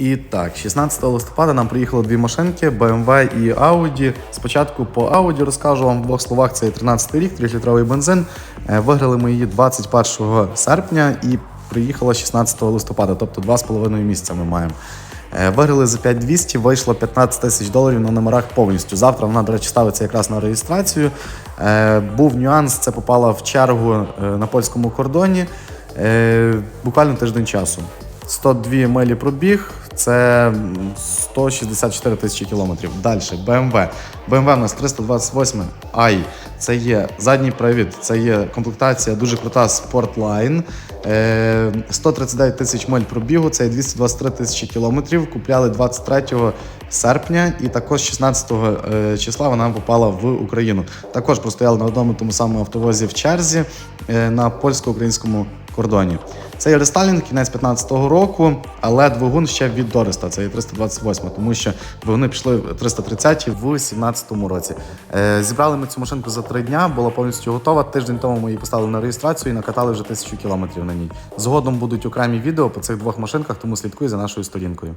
І так, 16 листопада нам приїхало дві машинки BMW і Audi. Спочатку по Audi розкажу вам в двох словах. Це є 13 рік, 3-літровий бензин. Е, Виграли ми її 21 серпня і приїхала 16 листопада, тобто 2,5 місяця ми маємо. Е, Виграли за 5200, вийшло 15 тисяч доларів на номерах повністю. Завтра вона, до речі, ставиться якраз на реєстрацію. Е, Був нюанс, це попала в чергу на польському кордоні. Буквально тиждень часу. 102 милі пробіг, це м, 164 тисячі кілометрів. Далі BMW. BMW у нас 328 i. Це є задній привід, це є комплектація дуже крута Sportline. Е, 139 тисяч миль пробігу, це є 223 тисячі кілометрів. Купляли 23 серпня, і також 16 е, числа вона попала в Україну. Також простояли на одному тому самому автовозі в черзі е, на польсько-українському кордоні. Це є кінець 15-го року, але двигун ще від Дориста, це є 328, тому що двигуни пішли 330 в 17-му році. Е, зібрали ми цю машинку за три дня, була повністю готова. Тиждень тому ми її поставили на реєстрацію і накатали вже тисячу кілометрів на ній. Згодом будуть окремі відео по цих двох машинках, тому слідкуй за нашою сторінкою.